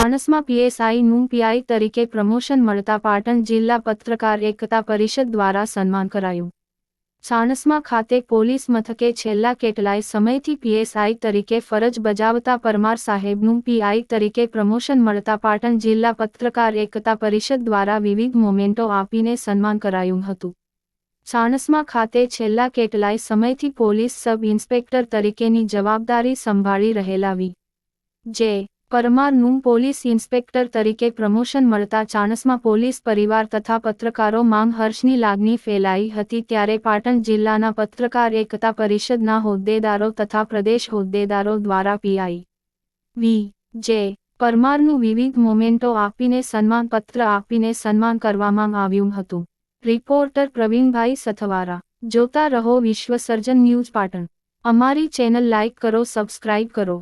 Chanasma પીએસઆઈનું PI તરીકે promotion મળતા પાટણ જિલ્લા પત્રકાર એકતા પરિષદ દ્વારા સન્માન કરાયું. સાણસમાં ખાતે પોલીસ મથકે છેલ્લા કેટલાય સમયથી પીએસઆઈ તરીકે ફરજ બજાવતા પરમાર સાહેબનું પીઆઈ તરીકે પ્રમોશન મળતા પાટણ જિલ્લા પત્રકાર એકતા પરિષદ દ્વારા વિવિધ મોમેન્ટો આપીને સન્માન કરાયું હતું. સાણસમાં ખાતે છેલ્લા કેટલાય સમયથી પોલીસ સબ ઇન્સ્પેક્ટર તરીકેની જવાબદારી સંભાળી રહેલા વી. જે પરમારનું પોલીસ ઇન્સ્પેક્ટર તરીકે પ્રમોશન મળતા ચાણસમાં પોલીસ પરિવાર તથા પત્રકારો માંગ હર્ષની લાગણી ફેલાઈ હતી ત્યારે પાટણ જિલ્લાના પત્રકાર એકતા પરિષદના હોદ્દેદારો તથા પ્રદેશ હોદ્દેદારો દ્વારા પીઆઈ વી. જે. પરમારનું વિવિધ મોમેન્ટો આપીને સન્માનપત્ર આપીને સન્માન કરવામાં આવ્યું હતું. રિપોર્ટર પ્રવીણભાઈ સથવારા. જોતા રહો વિશ્વ સર્જન ન્યૂઝ પાટણ. અમારી ચેનલ લાઇક કરો, સબસ્ક્રાઇબ કરો.